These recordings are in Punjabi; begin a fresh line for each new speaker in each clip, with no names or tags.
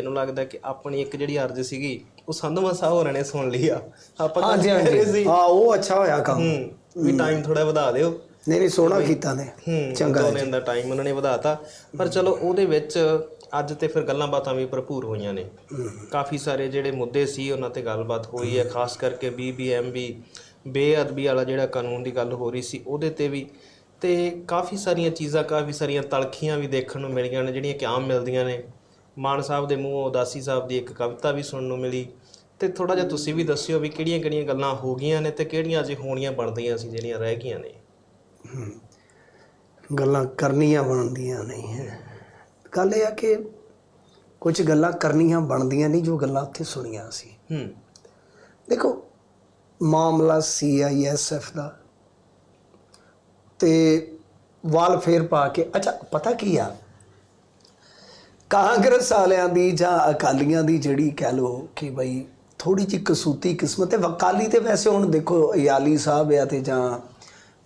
ਮੈਨੂੰ ਲੱਗਦਾ ਕਿ ਆਪਣੀ ਇੱਕ ਜਿਹੜੀ ਅਰਜ਼ ਸੀਗੀ ਉਹ ਸੰਧਵਾ ਸਾਹਿਬ ਹੋਰਾਂ ਨੇ ਸੁਣ ਲਈ ਆ। ਆਪਾਂ
ਹਾਂਜੀ
ਰਹੇ
ਹਾਂਜੀ।
ਸੀ
ਹਾਂ ਉਹ ਅੱਛਾ ਹੋਇਆ ਕੰਮ।
ਹੂੰ ਵੀ ਟਾਈਮ ਥੋੜਾ ਵਧਾ ਦਿਓ।
ਨਹੀਂ ਨਹੀਂ ਸੋਹਣਾ ਕੀਤਾ ਨੇ।
ਹੂੰ
ਚੰਗਾ
ਦਿਨ ਦਾ ਟਾਈਮ ਉਹਨਾਂ ਨੇ ਵਧਾਤਾ। ਪਰ ਚਲੋ ਉਹਦੇ ਵਿੱਚ ਅੱਜ ਤੇ ਫਿਰ ਗੱਲਾਂ ਬਾਤਾਂ ਵੀ ਭਰਪੂਰ ਹੋਈਆਂ ਨੇ। ਕਾਫੀ ਸਾਰੇ ਜਿਹੜੇ ਮੁੱਦੇ ਸੀ ਉਹਨਾਂ ਤੇ ਗੱਲਬਾਤ ਹੋਈ ਹੈ। ਖਾਸ ਕਰਕੇ ਬੀਬੀਐਮਬੀ ਬੇਅਦਬੀ ਵਾਲਾ ਜਿਹੜਾ ਕਾਨੂੰਨ ਦੀ ਗੱਲ ਹੋ ਰਹੀ ਸੀ ਉਹਦੇ ਤੇ ਵੀ। ਤੇ ਕਾਫੀ ਸਾਰੀਆਂ ਚੀਜ਼ਾਂ ਕਾਫੀ ਸਾਰੀਆਂ ਤਲਖੀਆਂ ਵੀ ਦੇਖਣ ਨੂੰ ਮਿਲੀਆਂ ਨੇ ਜਿਹੜੀਆਂ ਕਿ ਆਮ ਮਿਲਦੀਆਂ ਨੇ। ਮਾਨ ਸਾਹਿਬ ਦੇ ਮੂੰਹੋਂ ਉਦਾਸੀ ਸਾਹਿਬ ਦੀ ਇੱਕ ਕਵਿਤਾ ਵੀ ਸੁਣਨ ਨੂੰ ਮਿਲੀ। ਤੇ ਥੋੜਾ ਜਿਹਾ ਤੁਸੀਂ ਵੀ ਦੱਸਿਓ ਵੀ ਕਿਹੜੀਆਂ-ਕਿਹੜੀਆਂ ਗੱਲਾਂ ਹੋ ਗਈਆਂ ਨੇ ਤੇ ਕਿਹੜੀਆਂ ਅਜੇ ਹੋਣੀਆਂ ਬਣਦੀਆਂ ਸੀ ਜਿਹੜੀਆਂ ਰਹਿ ਗਈਆਂ ਨੇ?
ਗੱਲਾਂ ਕਰਨੀਆਂ ਬਣਦੀਆਂ ਨਹੀਂ ਹੈ। ਗੱਲ ਇਹ ਆ ਕਿ ਕੁਝ ਗੱਲਾਂ ਕਰਨੀਆਂ ਬਣਦੀਆਂ ਨਹੀਂ ਜੋ ਗੱਲਾਂ ਉੱਥੇ ਸੁਣੀਆਂ ਸੀ।
ਹੂੰ।
ਦੇਖੋ ਮਾਮਲਾ ਸੀਆਈਐਸਐਫ ਦਾ ਤੇ ਵਾਲ ਫੇਰ ਪਾ ਕੇ ਅੱਛਾ ਪਤਾ ਕੀ ਆ? ਕਾਂਗਰਸ ਵਾਲਿਆਂ ਦੀ ਜਾਂ ਅਕਾਲੀਆਂ ਦੀ ਜਿਹੜੀ ਕਹਿ ਲੋ ਕਿ ਬਈ ਥੋੜੀ ਜਿਹੀ ਕਸੂਤੀ ਕਿਸਮਤ ਹੈ। ਵਕਾਲੀ ਤੇ ਵੈਸੇ ਹੁਣ ਦੇਖੋ ਯਾਲੀ ਸਾਹਿਬ ਆ ਤੇ ਜਾਂ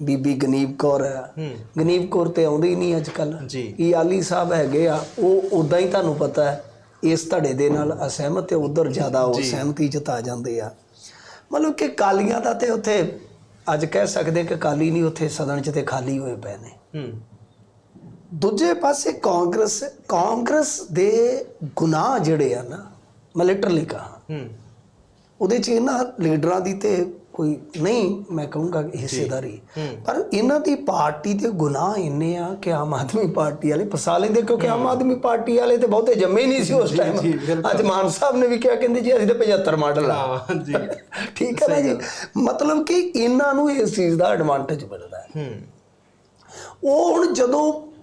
ਬੀਬੀ ਗਨੀਬ ਕੌਰ
ਹੂੰ।
ਗਨੀਬ ਕੌਰ ਤੇ ਆਉਂਦੇ ਹੀ ਨਹੀਂ ਅੱਜ ਕੱਲ
ਜੀ
ਯਾਲੀ ਸਾਹਿਬ ਹੈਗੇ ਆ ਉਹ ਉਦਾਂ ਹੀ ਤੁਹਾਨੂੰ ਪਤਾ ਹੈ ਇਸ ਧੜੇ ਦੇ ਨਾਲ ਅਸਹਿਮਤ ਤੇ ਉਧਰ ਜ਼ਿਆਦਾ ਉਹ ਸਹਿਮਤੀ ਜਤਾ ਜਾਂਦੇ ਆ। ਮਤਲਬ ਕਿ ਕਾਲੀਆਂ ਦਾ ਤੇ ਉੱਥੇ ਅੱਜ ਕਹਿ ਸਕਦੇ ਕਿ ਕਾਲੀ ਨਹੀਂ ਉੱਥੇ ਸਦਨ 'ਚ ਤੇ ਖਾਲੀ ਹੋਏ ਪਏ ਨੇ।
ਹੂੰ।
ਦੂਜੇ ਪਾਸੇ ਕਾਂਗਰਸ ਕਾਂਗਰਸ ਦੇ ਗੁਨਾਹ ਜਿਹੜੇ ਆ ਨਾ ਮੈਂ ਲਿਟਰਲੀ ਕਹਾ।
ਹੂੰ।
ਉਹਦੇ 'ਚ ਇਹਨਾਂ ਲੀਡਰਾਂ ਦੀ ਤੇ ਕੋਈ ਨਹੀਂ ਮੈਂ ਕਹੂੰਗਾ ਕਿ ਹਿੱਸੇਦਾਰੀ। ਪਰ ਇਹਨਾਂ ਦੀ ਪਾਰਟੀ ਦੇ ਗੁਨਾਹ ਇੰਨੇ ਆ ਕਿ ਆਮ ਆਦਮੀ ਪਾਰਟੀ ਵਾਲੇ ਫਸਾ ਲੈਂਦੇ ਕਿਉਂਕਿ ਆਮ ਆਦਮੀ ਪਾਰਟੀ ਵਾਲੇ ਤੇ ਬਹੁਤੇ ਜੰਮੇ ਨਹੀਂ ਸੀ ਉਸ ਟਾਈਮ। ਅੱਜ ਮਾਨ ਸਾਹਿਬ ਨੇ ਵੀ ਕਿਹਾ ਕਹਿੰਦੇ ਜੀ ਅਸੀਂ ਤਾਂ 75 ਮਾਡਲ ਆ।
ਜੀ।
ਠੀਕ ਹੈ ਨਾ ਜੀ? ਮਤਲਬ ਕਿ ਇਹਨਾਂ ਨੂੰ ਇਸ ਚੀਜ਼ ਦਾ ਐਡਵਾਂਟੇਜ ਮਿਲਦਾ ਹੈ। ਉਹ ਹੁਣ ਜਦੋਂ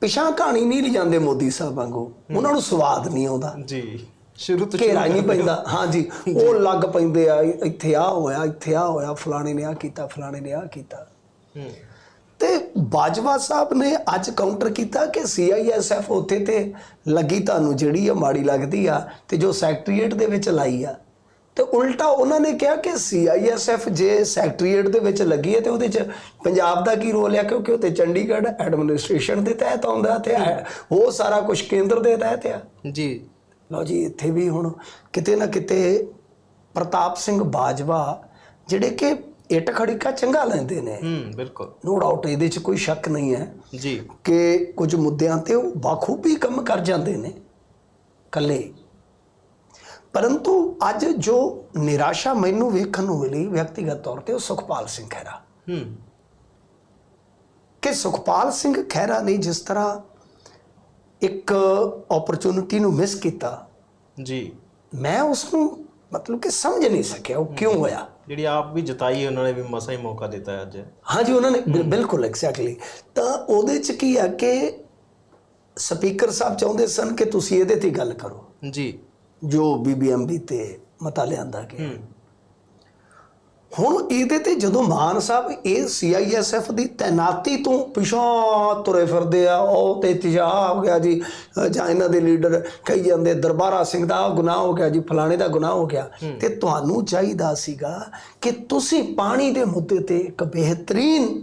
ਪਿਛਾਂ ਕਹਾਣੀ ਨਹੀਂ ਲਿਜਾਂਦੇ ਮੋਦੀ ਸਾਹਿਬ ਵਾਂਗੂ। ਉਹਨਾਂ ਨੂੰ ਸਵਾਦ ਨਹੀਂ ਆਉਂਦਾ।
ਜੀ ਸ਼ੁਰੂ ਤੋਂ
ਘੇਰਾ ਨਹੀਂ ਪੈਂਦਾ। ਹਾਂਜੀ ਉਹ ਲੱਗ ਪੈਂਦੇ ਆ ਇੱਥੇ ਆ ਹੋਇਆ ਇੱਥੇ ਆ ਹੋਇਆ ਫਲਾਣੇ ਨੇ ਆ ਕੀਤਾ ਫਲਾਣੇ ਨੇ ਆ ਕੀਤਾ। ਤੇ ਬਾਜਵਾ ਸਾਹਿਬ ਨੇ ਅੱਜ ਕਾਊਂਟਰ ਕੀਤਾ ਕਿ ਸੀਆਈਐਸਐਫ ਉੱਥੇ ਤੇ ਲੱਗੀ ਤੁਹਾਨੂੰ ਜਿਹੜੀ ਆ ਮਾੜੀ ਲੱਗਦੀ ਆ ਤੇ ਜੋ ਸੈਕਟਰੀਏਟ ਦੇ ਵਿੱਚ ਲਾਈ ਆ। ਤੇ ਉਲਟਾ ਉਹਨਾਂ ਨੇ ਕਿਹਾ ਕਿ ਸੀਆਈਐਸਐਫ ਜੇ ਸੈਕਟਰੀਏਟ ਦੇ ਵਿੱਚ ਲੱਗੀ ਹੈ ਤੇ ਉਹਦੇ ਚ ਪੰਜਾਬ ਦਾ ਕੀ ਰੋਲ ਆ? ਕਿਉਂਕਿ ਉਹ ਤੇ ਚੰਡੀਗੜ੍ਹ ਐਡਮਿਨਿਸਟ੍ਰੇਸ਼ਨ ਦੇ ਤਹਿਤ ਆਉਂਦਾ ਤੇ ਹੈ- ਉਹ ਸਾਰਾ ਕੁਝ ਕੇਂਦਰ ਦੇ ਤਹਿਤ ਆ।
ਜੀ।
ਲਓ ਜੀ ਇੱਥੇ ਵੀ ਹੁਣ ਕਿਤੇ ਨਾ ਕਿਤੇ ਪ੍ਰਤਾਪ ਸਿੰਘ ਬਾਜਵਾ ਜਿਹੜੇ ਕਿ ਇੱਟ ਖੜੀਕਾ ਚੰਗਾ ਲੈਂਦੇ ਨੇ।
ਹੂੰ ਬਿਲਕੁਲ।
ਨੋ ਡਾਊਟ ਇਹਦੇ 'ਚ ਕੋਈ ਸ਼ੱਕ ਨਹੀਂ ਹੈ
ਜੀ।
ਕਿ ਕੁਝ ਮੁੱਦਿਆਂ ਤੇ ਉਹ ਬਾਖੂਬੀ ਕੰਮ ਕਰ ਜਾਂਦੇ ਨੇ ਕੱਲੇ ਪਰੰਤੂ ਅੱਜ ਜੋ ਨਿਰਾਸ਼ਾ ਮੈਨੂੰ ਵੇਖਣ ਨੂੰ ਮਿਲੀ ਵਿਅਕਤੀਗਤ ਤੌਰ ਤੇ ਉਹ ਸੁਖਪਾਲ ਸਿੰਘ ਖਹਿਰਾ।
ਹੂੰ।
ਕਿ ਸੁਖਪਾਲ ਸਿੰਘ ਖਹਿਰਾ ਨੇ ਜਿਸ ਤਰ੍ਹਾਂ ਇੱਕ ਓਪਰਚੁਨਿਟੀ ਨੂੰ ਮਿਸ ਕੀਤਾ
ਜੀ।
ਮੈਂ ਉਸ ਨੂੰ ਮਤਲਬ ਕਿ ਸਮਝ ਨਹੀਂ ਸਕਿਆ ਉਹ ਕਿਉਂ ਹੋਇਆ।
ਜਿਹੜੀ ਆਪ ਵੀ ਜਤਾਈ ਉਹਨਾਂ ਨੇ ਵੀ ਮਸਾ ਹੀ ਮੌਕਾ ਦਿੱਤਾ ਹੈ ਅੱਜ।
ਹਾਂਜੀ ਉਹਨਾਂ ਨੇ ਬਿਲ- ਬਿਲਕੁਲ ਐਗਜ਼ੈਕਟਲੀ ਤਾਂ ਉਹਦੇ ਚ ਕੀ ਆ ਕਿ ਸਪੀਕਰ ਸਾਹਿਬ ਚਾਹੁੰਦੇ ਸਨ ਕਿ ਤੁਸੀਂ ਇਹਦੇ ਤੇ ਗੱਲ ਕਰੋ।
ਜੀ।
ਜੋ ਬੀਬੀਐਮਬੀ ਤੇ ਮਤਾ ਲਿਆਂਦਾ ਗਿਆ। ਹੁਣ ਇਹਦੇ ਤੇ ਜਦੋਂ ਮਾਨ ਸਾਹਿਬ ਇਹ ਸੀਆਈਐਸਐਫ ਦੀ ਤੈਨਾਤੀ ਤੋਂ ਪਿਛਾਂ ਤੁਰੇ ਫਿਰਦੇ ਆ ਉਹ ਤੇ ਇਤਜਾਹ ਹੋ ਗਿਆ ਜੀ ਜਾਂ ਇਹਨਾਂ ਦੇ ਲੀਡਰ ਕਹੀ ਜਾਂਦੇ ਦਰਬਾਰਾ ਸਿੰਘ ਦਾ ਗੁਨਾਹ ਹੋ ਗਿਆ ਜੀ ਫਲਾਣੇ ਦਾ ਗੁਨਾਹ ਹੋ ਗਿਆ। ਤੇ ਤੁਹਾਨੂੰ ਚਾਹੀਦਾ ਸੀਗਾ ਕਿ ਤੁਸੀਂ ਪਾਣੀ ਦੇ ਮੁੱਦੇ ਤੇ ਇੱਕ ਬਿਹਤਰੀਨ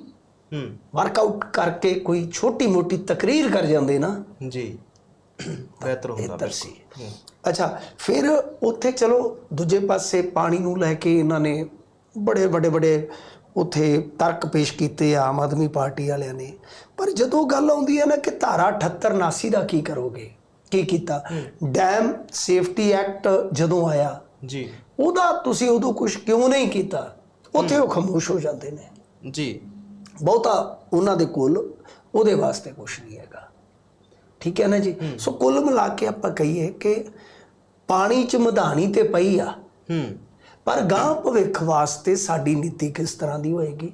ਵਰਕਆਊਟ ਕਰਕੇ ਕੋਈ ਛੋਟੀ ਮੋਟੀ ਤਕਰੀਰ ਕਰ ਜਾਂਦੇ ਨਾ।
ਜੀ। ਬਿਹਤਰ ਹੁੰਦਾ
ਬਿਹਤਰ ਸੀ। ਅੱਛਾ ਫਿਰ ਉੱਥੇ ਚਲੋ ਦੂਜੇ ਪਾਸੇ ਪਾਣੀ ਨੂੰ ਲੈ ਕੇ ਇਹਨਾਂ ਨੇ ਬੜੇ ਵੱਡੇ ਵੱਡੇ ਉੱਥੇ ਤਰਕ ਪੇਸ਼ ਕੀਤੇ ਆਮ ਆਦਮੀ ਪਾਰਟੀ ਵਾਲਿਆਂ ਨੇ। ਪਰ ਜਦੋਂ ਗੱਲ ਆਉਂਦੀ ਹੈ ਨਾ ਕਿ ਧਾਰਾ 78 79 ਦਾ ਕੀ ਕਰੋਗੇ? ਕੀ ਕੀਤਾ? ਡੈਮ ਸੇਫਟੀ ਐਕਟ ਜਦੋਂ ਆਇਆ
ਜੀ।
ਉਹਦਾ ਤੁਸੀਂ ਉਦੋਂ ਕੁਝ ਕਿਉਂ ਨਹੀਂ ਕੀਤਾ? ਉੱਥੇ ਉਹ ਖਾਮੋਸ਼ ਹੋ ਜਾਂਦੇ ਨੇ।
ਜੀ।
ਬਹੁਤਾ ਉਹਨਾਂ ਦੇ ਕੋਲ ਉਹਦੇ ਵਾਸਤੇ ਕੁਝ ਨਹੀਂ ਹੈਗਾ। ਠੀਕ ਹੈ ਨਾ ਜੀ? ਸੋ ਕੁੱਲ ਮਿਲਾ ਕੇ ਆਪਾਂ ਕਹੀਏ ਕਿ ਪਾਣੀ ਚ ਮਧਾਣੀ ਤੇ ਪਈ ਆ।
ਹੂੰ।
ਪਰ ਗਾਂ ਭਵਿੱਖ ਵਾਸਤੇ ਸਾਡੀ ਨੀਤੀ ਕਿਸ ਤਰ੍ਹਾਂ ਦੀ ਹੋਏਗੀ?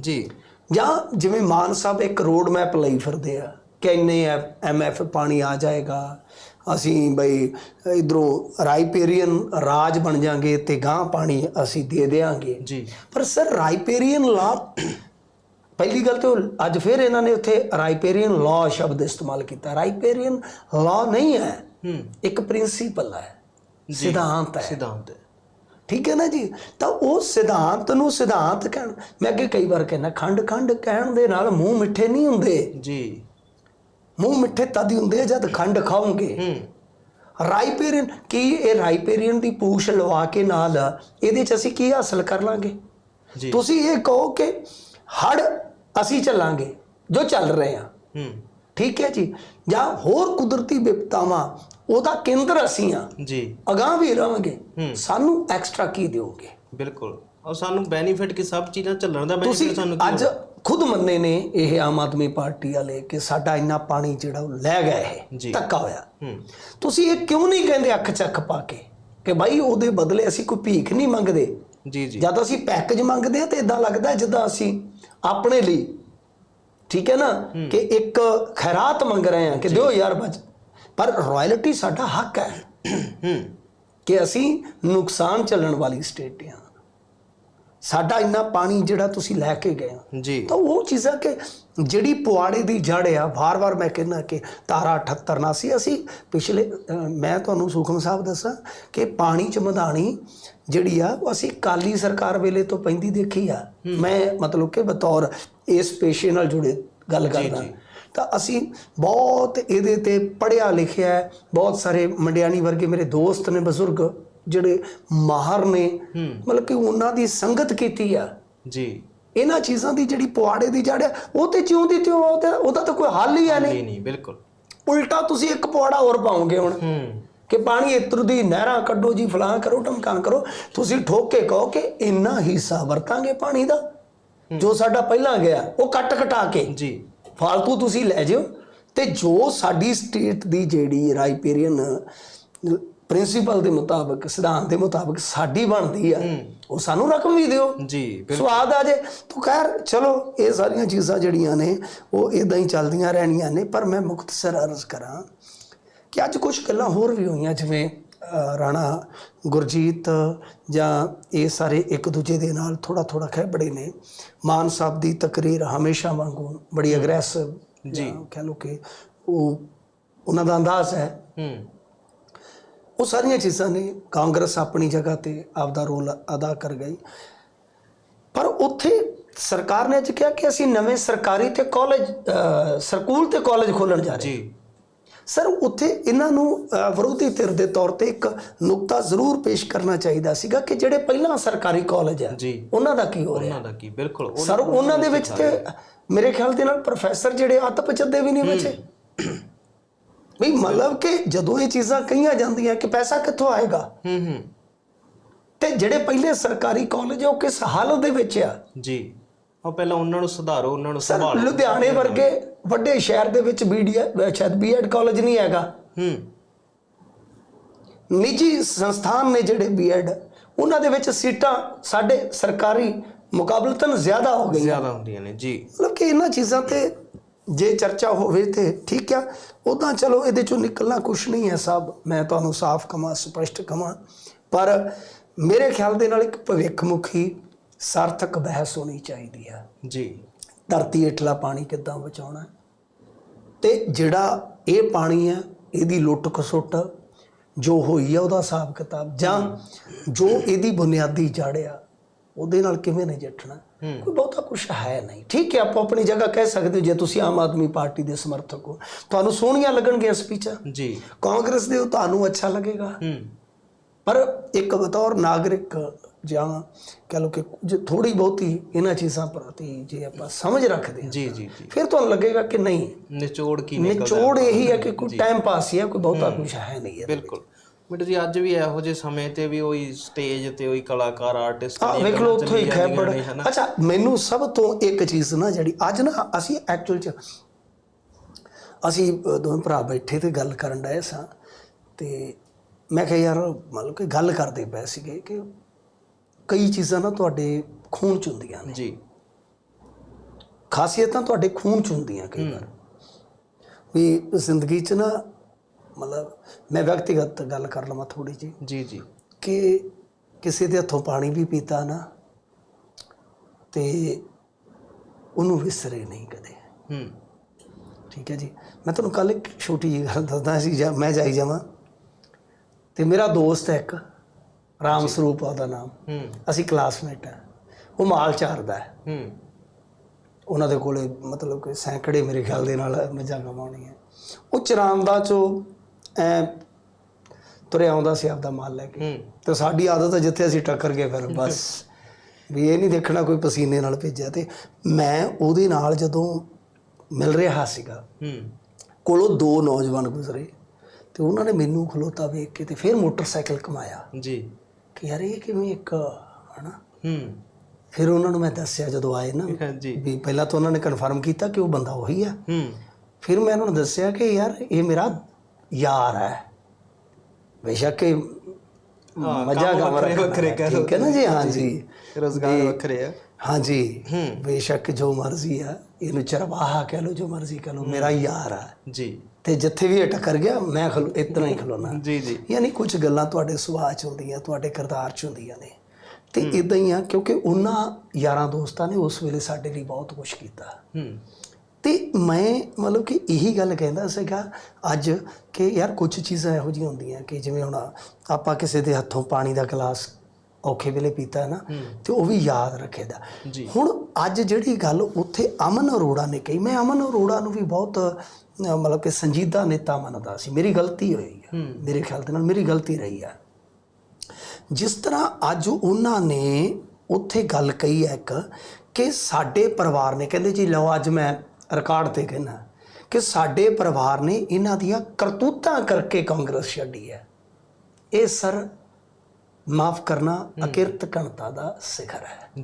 ਜੀ।
ਜਾਂ ਜਿਵੇਂ ਮਾਨ ਸਾਹਿਬ ਇੱਕ ਰੋਡ ਮੈਪ ਲਈ ਫਿਰਦੇ ਆ ਕਿ ਇੰਨੇ ਐਮਐਫ ਪਾਣੀ ਆ ਜਾਏਗਾ ਅਸੀਂ ਬਈ ਇਧਰੋਂ ਰਾਈਪੇਰੀਅਨ ਰਾਜ ਬਣ ਜਾਾਂਗੇ ਤੇ ਗਾਂ ਪਾਣੀ ਅਸੀਂ ਦੇ ਦੇਾਂਗੇ
ਜੀ।
ਪਰ ਸਰ ਰਾਈਪੇਰੀਅਨ ਲਾ ਪਹਿਲੀ ਗੱਲ ਤੇ ਅੱਜ ਫਿਰ ਇਹਨਾਂ ਨੇ ਉੱਥੇ ਰਾਈਪੇਰੀਅਨ ਲਾ ਸ਼ਬਦ ਇਸਤੇਮਾਲ ਕੀਤਾ। ਰਾਈਪੇਰੀਅਨ ਲਾ ਨਹੀਂ ਹੈ ਇੱਕ ਪ੍ਰਿੰਸੀਪਲ ਹੈ ਸਿਧਾਂਤ ਹੈ।
ਸਿਧਾਂਤ ਹੈ।
ਠੀਕ ਹੈ ਨਾ ਜੀ? ਤਾਂ ਉਹ ਸਿਧਾਂਤ ਨੂੰ ਸਿਧਾਂਤ ਕਹਿਣ ਮੈਂ ਅੱਗੇ ਕਈ ਵਾਰ ਕਹਿੰਦਾ ਖੰਡ ਖੰਡ ਕਹਿਣ ਦੇ ਨਾਲ ਮੂੰਹ ਮਿੱਠੇ ਨਹੀਂ ਹੁੰਦੇ।
ਜੀ।
ਮੂੰਹ ਮਿੱਠੇ ਤਦ ਹੀ ਹੁੰਦੇ ਜਦ ਖੰਡ ਖਾਓਗੇ।
ਹੂੰ।
ਰਾਈਪੇਰੀਅਨ ਕੀ ਇਹ ਰਾਈਪੇਰੀਅਨ ਦੀ ਪੂਛ ਲਵਾ ਕੇ ਨਾਲ ਇਹਦੇ ਚ ਅਸੀਂ ਕੀ ਹਾਸਲ ਕਰ ਲਾਂਗੇ? ਤੁਸੀਂ ਇਹ ਕਹੋ ਕਿ ਹੜ ਅਸੀਂ ਚੱਲਾਂਗੇ ਜੋ ਚੱਲ ਰਹੇ ਆ।
ਹੂੰ।
ਠੀਕ ਹੈ ਜੀ? ਜਾਂ ਹੋਰ ਕੁਦਰਤੀ ਵਿਪਤਾਵਾਂ ਉਹਦਾ ਕੇਂਦਰ ਅਸੀਂ ਆ।
ਜੀ।
ਅਗਾਂਹ ਵੀ ਰਵਾਂਗੇ। ਸਾਨੂੰ ਐਕਸਟਰਾ ਕੀ ਦਿਓਗੇ?
ਬਿਲਕੁਲ। ਔਰ ਸਾਨੂੰ ਬੈਨੀਫਿਟ ਕਿ ਸਭ ਚੀਜ਼ਾਂ ਚੱਲਣ ਦਾ ਬੈਨੀਫਿਟ ਸਾਨੂੰ
ਅੱਜ ਖੁਦ ਮੰਨੇ ਨੇ ਇਹ ਆਮ ਆਦਮੀ ਪਾਰਟੀ ਵਾਲੇ ਕਿ ਸਾਡਾ ਇੰਨਾ ਪਾਣੀ ਜਿਹੜਾ ਉਹ ਲੈ
ਜੀ।
ਇਹ ਧੱਕਾ ਹੋਇਆ। ਤੁਸੀਂ ਇਹ ਕਿਉਂ ਨਹੀਂ ਕਹਿੰਦੇ ਅੱਖ ਚੱਕ ਪਾ ਕੇ ਕਿ ਭਾਈ ਉਹਦੇ ਬਦਲੇ ਅਸੀਂ ਕੋਈ ਭੀਖ ਨਹੀਂ ਮੰਗਦੇ?
ਜੀ ਜੀ।
ਜਦ ਅਸੀਂ ਪੈਕੇਜ ਮੰਗਦੇ ਆ ਤੇ ਇਦਾਂ ਲੱਗਦਾ ਜਿੱਦਾਂ ਅਸੀਂ ਆਪਣੇ ਲਈ। ਠੀਕ ਹੈ ਨਾ? ਕਿ ਇੱਕ ਖੈਰਾਤ ਮੰਗ ਰਹੇ ਆ ਕਿ ਦਿਓ ਯਾਰ ਬਚ। ਪਰ ਰਾਇਲਟੀ ਸਾਡਾ ਹੱਕ ਹੈ
ਹੂੰ।
ਕਿ ਅਸੀਂ ਨੁਕਸਾਨ ਚੱਲਣ ਵਾਲੀ ਸਟੇਟ ਆ ਸਾਡਾ ਇੰਨਾ ਪਾਣੀ ਜਿਹੜਾ ਤੁਸੀਂ ਲੈ ਕੇ ਗਏ ਹੋ।
ਜੀ।
ਤਾਂ ਉਹ ਚੀਜ਼ਾਂ ਕਿ ਜਿਹੜੀ ਪੁਆੜੇ ਦੀ ਜੜ ਆ ਵਾਰ-ਵਾਰ ਮੈਂ ਕਹਿੰਦਾ ਕਿ ਤਾਰਾ 78 ਨਾ ਸੀ ਅਸੀਂ ਪਿਛਲੇ ਮੈਂ ਤੁਹਾਨੂੰ ਸੁਖਮ ਸਾਹਿਬ ਦੱਸਾਂ ਕਿ ਪਾਣੀ ਚ ਮਧਾਣੀ ਜਿਹੜੀ ਆ ਉਹ ਅਸੀਂ ਕਾਲੀ ਸਰਕਾਰ ਵੇਲੇ ਤੋਂ ਪੈਂਦੀ ਦੇਖੀ ਆ। ਮੈਂ ਮਤਲਬ ਕਿ ਬਤੌਰ ਇਸ ਪੇਸ਼ੇ ਨਾਲ ਜੁੜੇ ਗੱਲ ਕਰਦਾ। ਤਾਂ ਅਸੀਂ ਬਹੁਤ ਇਹਦੇ ਤੇ ਪੜਿਆ ਲਿਖਿਆ ਹੈ। ਬਹੁਤ ਸਾਰੇ ਮੰਡਿਆਣੀ ਵਰਗੇ ਮੇਰੇ ਦੋਸਤ ਨੇ ਬਜ਼ੁਰਗ ਜਿਹੜੇ ਮਾਹਰ ਨੇ ਮਤਲਬ ਕਿ ਉਹਨਾਂ ਦੀ ਸੰਗਤ ਕੀਤੀ ਆ।
ਜੀ।
ਇਹਨਾਂ ਚੀਜ਼ਾਂ ਦੀ ਜਿਹੜੀ ਪੁਆੜੇ ਦੀ ਜੜ ਉਹ ਤੇ ਜਿਉਂ ਦੀ ਤਿਉਂ ਉਹਦਾ ਤਾਂ ਕੋਈ ਹੱਲ ਹੀ ਹੈ ਨਹੀਂ।
ਨਹੀਂ ਬਿਲਕੁਲ।
ਉਲਟਾ ਤੁਸੀਂ ਇੱਕ ਪੁਆੜਾ ਹੋਰ ਪਾਓਗੇ ਹੁਣ।
ਹੂੰ।
ਕਿ ਪਾਣੀ ਇਤਰ ਦੀ ਨਹਿਰਾਂ ਕੱਢੋ ਜੀ ਫਲਾਂ ਕਰੋ ਟਮਕਾਂ ਕਰੋ। ਤੁਸੀਂ ਠੋਕ ਕੇ ਕਹੋ ਕਿ ਇੰਨਾ ਹਿੱਸਾ ਵਰਤਾਂਗੇ ਪਾਣੀ ਦਾ। ਜੋ ਸਾਡਾ ਪਹਿਲਾਂ ਗਿਆ ਉਹ ਕੱਟ ਕਟਾ ਕੇ।
ਜੀ।
ਫਾਲਤੂ ਤੁਸੀਂ ਲੈ ਜਿਓ। ਤੇ ਜੋ ਸਾਡੀ ਸਟੇਟ ਦੀ ਜਿਹੜੀ ਰਾਈਪੇਰੀਅਨ ਪ੍ਰਿੰਸੀਪਲ ਦੇ ਮੁਤਾਬਕ ਸਿਧਾਂਤ ਦੇ ਮੁਤਾਬਕ ਸਾਡੀ ਬਣਦੀ ਆ ਉਹ ਸਾਨੂੰ ਰਕਮ ਵੀ ਦਿਓ।
ਜੀ
ਸਵਾਦ ਆ ਜੇ। ਤੂੰ ਖੈਰ ਚਲੋ ਇਹ ਸਾਰੀਆਂ ਚੀਜ਼ਾਂ ਜਿਹੜੀਆਂ ਨੇ ਉਹ ਇਦਾਂ ਹੀ ਚੱਲਦੀਆਂ ਰਹਿਣੀਆਂ ਨੇ ਪਰ ਮੈਂ ਮੁਖਤਸਰ ਅਰਜ਼ ਕਰਾਂ ਕਿ ਅੱਜ ਕੁਝ ਗੱਲਾਂ ਹੋਰ ਵੀ ਹੋਈਆਂ ਜਿਵੇਂ ਰਾਣਾ ਗੁਰਜੀਤ ਜਾਂ ਇਹ ਸਾਰੇ ਇੱਕ ਦੂਜੇ ਦੇ ਨਾਲ ਥੋੜਾ ਥੋੜਾ ਖਹਿਬੜੇ ਨੇ। ਮਾਨ ਸਾਹਿਬ ਦੀ ਤਕਰੀਰ ਹਮੇਸ਼ਾ ਵਾਂਗੂ ਬੜੀ ਅਗਰੈਸਿਵ ਜੀ। ਕਹ ਲੋ ਕਿ ਉਹ ਉਹਨਾਂ ਦਾ ਅੰਦਾਜ਼ ਹੈ।
ਹੂੰ।
ਉਹ ਸਾਰੀਆਂ ਚੀਜ਼ਾਂ ਨੇ ਕਾਂਗਰਸ ਆਪਣੀ ਜਗ੍ਹਾ ਤੇ ਆਪਦਾ ਰੋਲ ਅਦਾ ਕਰ ਗਈ। ਪਰ ਉੱਥੇ ਸਰਕਾਰ ਨੇ ਅੱਜ ਕਿਹਾ ਕਿ ਅਸੀਂ ਨਵੇਂ ਸਰਕਾਰੀ ਤੇ ਕਾਲਜ ਸਕੂਲ ਤੇ ਕਾਲਜ ਖੋਲਣ ਜਾ ਰਹੇ
ਜੀ।
ਸਰ ਉੱਥੇ ਇਹਨਾਂ ਨੂੰ ਵਿਰੋਧੀ ਧਿਰ ਦੇ ਤੌਰ ਤੇ ਇੱਕ ਨੁਕਤਾ ਜ਼ਰੂਰ ਪੇਸ਼ ਕਰਨਾ ਚਾਹੀਦਾ ਸੀਗਾ ਕਿ ਜਿਹੜੇ ਪਹਿਲਾਂ ਸਰਕਾਰੀ ਕਾਲਜ ਆ ਉਹਨਾਂ ਦਾ ਕੀ ਹੋ ਰਿਹਾ?
ਉਹਨਾਂ ਦਾ ਕੀ ਬਿਲਕੁਲ।
ਸਰ ਉਹਨਾਂ ਦੇ ਵਿੱਚ ਤੇ ਮੇਰੇ ਖਿਆਲ ਦੇ ਨਾਲ ਪ੍ਰੋਫੈਸਰ ਜਿਹੜੇ ਅੱਤ ਪਚੱਦੇ ਵੀ ਨਹੀਂ ਬਚੇ। ਵੀ ਮਤਲਬ ਕਿ ਜਦੋਂ ਇਹ ਚੀਜ਼ਾਂ ਕਹੀਆਂ ਜਾਂਦੀਆਂ ਕਿ ਪੈਸਾ ਕਿੱਥੋਂ ਆਏਗਾ?
ਹੂੰ ਹੂੰ।
ਤੇ ਜਿਹੜੇ ਪਹਿਲੇ ਸਰਕਾਰੀ ਕਾਲਜ ਉਹ ਕਿਸ ਹਾਲਤ ਦੇ ਵਿੱਚ ਆ?
ਜੀ। ਉਹ ਪਹਿਲਾਂ ਉਹਨਾਂ ਨੂੰ ਸੁਧਾਰੋ ਉਹਨਾਂ ਨੂੰ
ਸਰ
ਸੰਭਾਲੋ।
ਲੁਧਿਆਣੇ ਵਰਗੇ ਵੱਡੇ ਸ਼ਹਿਰ ਦੇ ਵਿੱਚ ਬੀਡੀਆ ਸ਼ਾਇਦ ਬੀਐਡ ਕਾਲਜ ਨਹੀਂ ਹੈਗਾ।
ਹੂੰ।
ਨਿੱਜੀ ਸੰਸਥਾਨ ਨੇ ਜਿਹੜੇ ਬੀਐਡ ਉਹਨਾਂ ਦੇ ਵਿੱਚ ਸੀਟਾਂ ਸਾਡੇ ਸਰਕਾਰੀ ਮੁਕਾਬਲਤਨ ਜ਼ਿਆਦਾ ਹੋ ਗਈਆਂ।
ਜ਼ਿਆਦਾ ਹੁੰਦੀਆਂ ਨੇ ਜੀ।
ਮਤਲਬ ਕਿ ਇਹਨਾਂ ਚੀਜ਼ਾਂ ਤੇ ਜੇ ਚਰਚਾ ਹੋਵੇ ਤੇ ਠੀਕ ਆ। ਉਦਾਂ ਚਲੋ ਇਹਦੇ ਚੋਂ ਨਿਕਲਣਾ ਕੁਝ ਨਹੀਂ ਹੈ ਸਭ। ਮੈਂ ਤੁਹਾਨੂੰ ਸਾਫ਼ ਕਮਾਂ ਸਪਸ਼ਟ ਕਮਾਂ ਪਰ ਮੇਰੇ ਖਿਆਲ ਦੇ ਨਾਲ ਇੱਕ ਭਵਿੱਖਮੁਖੀ ਸਾਰਥਕ ਬਹਿਸ ਹੋਣੀ ਚਾਹੀਦੀ ਹੈ।
ਜੀ।
ਧਰਤੀ ਹੇਠਲਾ ਪਾਣੀ ਕਿੱਦਾਂ ਬਚਾਉਣਾ। ਤੇ ਜਿਹੜਾ ਇਹ ਪਾਣੀ ਹੈ ਇਹਦੀ ਲੁੱਟ ਖਸੁੱਟ ਜੋ ਹੋਈ ਆ ਉਹਦਾ ਹਿਸਾਬ ਕਿਤਾਬ ਜਾਂ ਜੋ ਇਹਦੀ ਬੁਨਿਆਦੀ ਜੜ ਆ ਉਹਦੇ ਨਾਲ ਕਿਵੇਂ ਨਜਿੱਠਣਾ? ਕੋਈ ਬਹੁਤਾ ਕੁਝ ਹੈ ਨਹੀਂ। ਠੀਕ ਹੈ ਆਪੋ ਆਪਣੀ ਜਗ੍ਹਾ ਕਹਿ ਸਕਦੇ ਹੋ ਜੇ ਤੁਸੀਂ ਆਮ ਆਦਮੀ ਪਾਰਟੀ ਦੇ ਸਮਰਥਕ ਹੋ। ਤੁਹਾਨੂੰ ਸੋਹਣੀਆਂ ਲੱਗਣਗੀਆਂ ਸਪੀਚਾਂ।
ਜੀ।
ਕਾਂਗਰਸ ਦੇ ਉਹ ਤੁਹਾਨੂੰ ਅੱਛਾ ਲੱਗੇਗਾ। ਪਰ ਇੱਕ ਬਤੌਰ ਨਾਗਰਿਕ ਜਾਂ ਕਹ ਲਓ ਕਿ ਥੋੜੀ ਬਹੁਤੀ ਇਹਨਾਂ ਚੀਜ਼ਾਂ ਪ੍ਰਤੀ ਜੇ ਆਪਾਂ ਸਮਝ ਰੱਖਦੇ ਹਾਂ
ਜੀ ਜੀ ਜੀ।
ਫਿਰ ਤੁਹਾਨੂੰ ਲੱਗੇਗਾ ਕਿ ਨਹੀਂ।
ਨਿਚੋੜ ਕੀ ਨਿਕਲਦਾ
ਨਿਚੋੜ ਇਹੀ ਹੈ ਕਿ ਕੋਈ ਟਾਈਮ ਪਾਸ ਹੀ ਹੈ ਕੋਈ ਬਹੁਤਾ ਕੁਝ ਹੈ ਨਹੀਂ ਹੈ
ਬਿਲਕੁਲ। ਬਟ ਜੀ ਅੱਜ ਵੀ ਇਹੋ ਜਿਹੇ ਸਮੇਂ ਤੇ ਵੀ ਉਹੀ ਸਟੇਜ ਤੇ ਉਹੀ ਕਲਾਕਾਰ ਆਰਟਿਸਟ
ਆ ਵੇਖ ਲਓ ਉੱਥੋਂ ਹੀ ਖੈਬੜ ਅੱਛਾ ਮੈਨੂੰ ਸਭ ਤੋਂ ਇੱਕ ਚੀਜ਼ ਨਾ ਜਿਹੜੀ ਅੱਜ ਨਾ ਅਸੀਂ ਐਕਚੁਅਲ ਚ ਅਸੀਂ ਦੋਵੇਂ ਭਰਾ ਬੈਠੇ ਤੇ ਗੱਲ ਕਰਨ ਡਏ ਸਾਂ ਤੇ ਮੈਂ ਕਿਹਾ ਯਾਰ ਮਤਲਬ ਕਿ ਗੱਲ ਕਰਦੇ ਪਏ ਸੀਗੇ ਕਿ ਕਈ ਚੀਜ਼ਾਂ ਨਾ ਤੁਹਾਡੇ ਖੂਨ ਚ ਹੁੰਦੀਆਂ ਨੇ।
ਜੀ।
ਖਾਸੀਅਤਾਂ ਤੁਹਾਡੇ ਖੂਨ ਚ ਹੁੰਦੀਆਂ ਕਈ ਵਾਰ। ਵੀ ਜ਼ਿੰਦਗੀ ਚ ਨਾ ਮਤਲਬ ਮੈਂ ਵਿਅਕਤੀਗਤ ਗੱਲ ਕਰ ਲਵਾਂ ਥੋੜੀ ਜੀ
ਜੀ ਜੀ।
ਕਿ ਕਿਸੇ ਦੇ ਹੱਥੋਂ ਪਾਣੀ ਵੀ ਪੀਤਾ ਨਾ ਤੇ ਉਹਨੂੰ ਵਿਸਰੇ ਨਹੀਂ ਕਦੇ।
ਹੂੰ।
ਠੀਕ ਹੈ ਜੀ। ਮੈਂ ਤੁਹਾਨੂੰ ਕੱਲ ਇੱਕ ਛੋਟੀ ਜਿਹੀ ਗੱਲ ਦੱਸਦਾ ਸੀ ਜਾਂ ਮੈਂ ਜਾਈ ਜਾਵਾਂ। ਤੇ ਮੇਰਾ ਦੋਸਤ ਹੈ ਇੱਕ। ਰਾਮ ਸਰੂਪ ਆ ਉਹਦਾ ਨਾਮ।
ਹੂੰ।
ਅਸੀਂ ਕਲਾਸਮੇਟ ਹੈ ਉਹ ਮਾਲ ਚਾਰਦਾ ਹੈ।
ਹੂੰ।
ਉਹਨਾਂ ਦੇ ਕੋਲੇ ਮਤਲਬ ਕਿ ਸੈਂਕੜੇ ਮੇਰੇ ਖਿਆਲ ਦੇ ਨਾਲ ਮੱਝਾਂ ਕਮਾਉਣੀਆਂ ਉਹ ਚਰਾਂਦਾ ਚੋਂ ਐ ਤੁਰਿਆ ਆਉਂਦਾ ਸੀ ਆਪਦਾ ਮਾਲ ਲੈ ਕੇ। ਤੇ ਸਾਡੀ ਆਦਤ ਹੈ ਜਿੱਥੇ ਅਸੀਂ ਟੱਕਰ ਗਏ ਫਿਰ ਬਸ। ਵੀ ਇਹ ਨਹੀਂ ਦੇਖਣਾ ਕੋਈ ਪਸੀਨੇ ਨਾਲ ਭੇਜਿਆ ਤੇ ਮੈਂ ਉਹਦੇ ਨਾਲ ਜਦੋਂ ਮਿਲ ਰਿਹਾ ਸੀਗਾ
ਹੂੰ।
ਕੋਲੋਂ ਦੋ ਨੌਜਵਾਨ ਗੁਜ਼ਰੇ ਤੇ ਉਹਨਾਂ ਨੇ ਮੈਨੂੰ ਖਲੋਤਾ ਵੇਖ ਕੇ ਤੇ ਫਿਰ ਮੋਟਰਸਾਈਕਲ ਕਮਾਇਆ।
ਜੀ।
ਕਿ ਯਾਰ ਇਹ ਕਿਵੇਂ ਇੱਕ ਹਨਾ?
ਹੂੰ।
ਫਿਰ ਉਹਨਾਂ ਨੂੰ ਮੈਂ ਦੱਸਿਆ ਜਦੋਂ ਆਏ ਨਾ ਵੀ ਪਹਿਲਾਂ ਤਾਂ ਉਹਨਾਂ ਨੇ ਕਨਫਰਮ ਕੀਤਾ ਕਿ ਉਹ ਬੰਦਾ ਉਹੀ ਆ।
ਹੂੰ।
ਫਿਰ ਮੈਂ ਉਹਨਾਂ ਨੂੰ ਦੱਸਿਆ ਕਿ ਯਾਰ ਇਹ ਮੇਰਾ ਯਾਰ ਹੈ। ਬੇਸ਼ੱਕ ਮਜ਼ਾ ਗਾ
ਵੱਖਰੇ
ਠੀਕ ਹੈ ਨਾ ਜੀ? ਹਾਂ ਜੀ।
ਰੋਜ਼ਗਾਰ ਵੱਖਰੇ ਆ।
ਹਾਂਜੀ। ਬੇਸ਼ੱਕ ਜੋ ਮਰਜ਼ੀ ਆ ਇਹਨੂੰ ਚਰਵਾਹਾ ਕਹਿ ਲਓ ਜੋ ਮਰਜ਼ੀ ਕਹਿ ਲਓ ਮੇਰਾ ਯਾਰ ਆ।
ਜੀ।
ਤੇ ਜਿੱਥੇ ਵੀ ਇਹ ਟੱਕਰ ਗਿਆ ਮੈਂ ਖਲੋ ਇਤਨਾ ਹੀ ਖਲੋਣਾ
ਜੀ ਜੀ।
ਯਾਨੀ ਕੁਝ ਗੱਲਾਂ ਤੁਹਾਡੇ ਸੁਭਾਅ ਚ ਹੁੰਦੀਆਂ ਤੁਹਾਡੇ ਕਿਰਦਾਰ ਚ ਹੁੰਦੀਆਂ ਨੇ। ਤੇ ਇਦਾਂ ਹੀ ਆ ਕਿਉਂਕਿ ਉਹਨਾਂ ਯਾਰਾਂ ਦੋਸਤਾਂ ਨੇ ਉਸ ਵੇਲੇ ਸਾਡੇ ਲਈ ਬਹੁਤ ਕੁਝ ਕੀਤਾ।
ਹੂੰ।
ਤੇ ਮੈਂ ਮਤਲਬ ਕਿ ਇਹੀ ਗੱਲ ਕਹਿੰਦਾ ਸੀਗਾ ਅੱਜ ਕਿ ਯਾਰ ਕੁਝ ਚੀਜ਼ਾਂ ਇਹੋ ਜਿਹੀਆਂ ਹੁੰਦੀਆਂ ਕਿ ਜਿਵੇਂ ਹੁਣ ਆਪਾਂ ਕਿਸੇ ਦੇ ਹੱਥੋਂ ਪਾਣੀ ਦਾ ਗਲਾਸ ਔਖੇ ਵੇਲੇ ਪੀਤਾ ਨਾ ਤੇ ਉਹ ਵੀ ਯਾਦ ਰੱਖੇਦਾ। ਹੁਣ ਅੱਜ ਜਿਹੜੀ ਗੱਲ ਉੱਥੇ ਅਮਨ ਅਰੋੜਾ ਨੇ ਕਹੀ ਮੈਂ ਅਮਨ ਅਰੋੜਾ ਨੂੰ ਵੀ ਬਹੁਤ ਮਤਲਬ ਕਿ ਸੰਜੀਦਾ ਨੇਤਾ ਮੰਨਦਾ ਸੀ। ਮੇਰੀ ਗਲਤੀ ਹੋਈ ਹੈ। ਮੇਰੇ ਖਿਆਲ ਦੇ ਨਾਲ ਮੇਰੀ ਗਲਤੀ ਰਹੀ ਹੈ। ਜਿਸ ਤਰ੍ਹਾਂ ਅੱਜ ਉਹਨਾਂ ਨੇ ਉੱਥੇ ਗੱਲ ਕਹੀ ਹੈ ਇੱਕ ਕਿ ਸਾਡੇ ਪਰਿਵਾਰ ਨੇ ਕਹਿੰਦੇ ਜੀ ਲਓ ਅੱਜ ਮੈਂ ਰਿਕਾਰਡ ਤੇ ਕਹਿਣਾ ਕਿ ਸਾਡੇ ਪਰਿਵਾਰ ਨੇ ਇਹਨਾਂ ਦੀਆਂ ਕਰਤੂਤਾਂ ਕਰਕੇ ਕਾਂਗਰਸ ਛੱਡੀ ਹੈ। ਇਹ ਸਰ ਮਾਫ ਕਰਨਾ ਅਕਿਰਤ ਘਣਤਾ ਦਾ ਸਿਖਰ ਹੈ।